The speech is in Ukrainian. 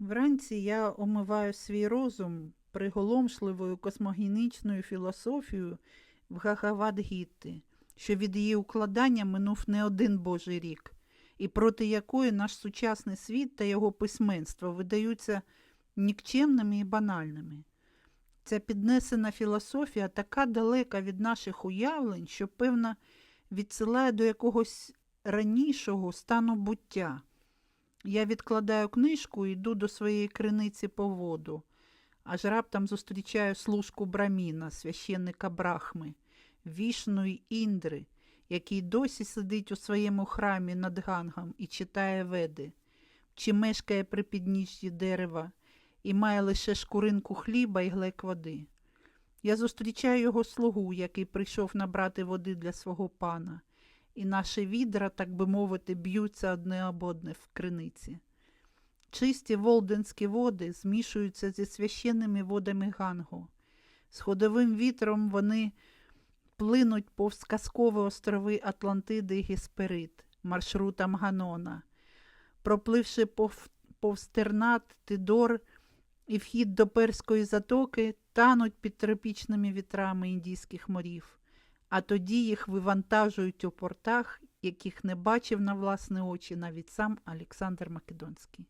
Вранці я омиваю свій розум приголомшливою космогенічною філософією в Гагавадгітти, що від її укладання минув не один божий рік, і проти якої наш сучасний світ та його письменство видаються нікчемними і банальними. Ця піднесена філософія така далека від наших уявлень, що, певно, відсилає до якогось ранішого стану буття. Я відкладаю книжку і йду до своєї криниці по воду, аж раптом зустрічаю служку Браміна, священника Брахми, вішну й Індри, який досі сидить у своєму храмі над гангом і читає веди, чи мешкає при підніжжі дерева і має лише шкуринку хліба і глек води. Я зустрічаю його слугу, який прийшов набрати води для свого пана, і наші відра, так би мовити, б'ються одне об одне в криниці. Чисті волденські води змішуються зі священними водами Гангу. З ходовим вітром вони плинуть повз казкові острови Атлантиди і Гесперид, маршрутом Ганона. Пропливши пов, повз Тернат, Тидор і вхід до Перської затоки, тануть під тропічними вітрами індійських морів, а тоді їх вивантажують у портах, яких не бачив на власні очі навіть сам Олександр Македонський.